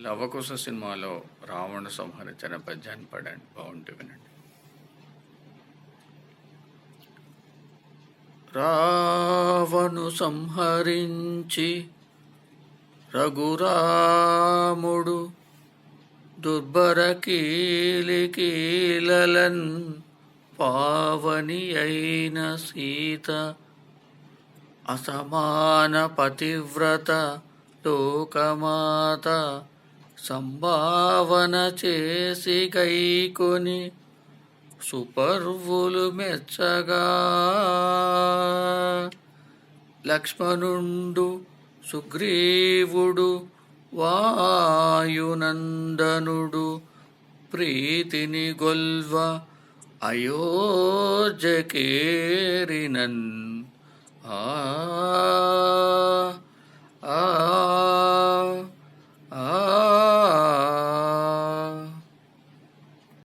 లవకుశ సినిమాలో రావణ సంహరించిన పద్యాన్ని పడండి బాగుంటే వినండి. రావణు సంహరించి రఘురాముడు దుర్భర కీలికీలలన్ పావని అయిన సీత అసమాన పతివ్రత లోకమాత సంభావన చేసి గైకొని సుపర్వులు మెచ్చగా. లక్ష్మణుండు సుగ్రీవుడు వాయునందనుడు ప్రీతిని గొల్వ అయోధ్యకేరినన్. ఆ ఆ.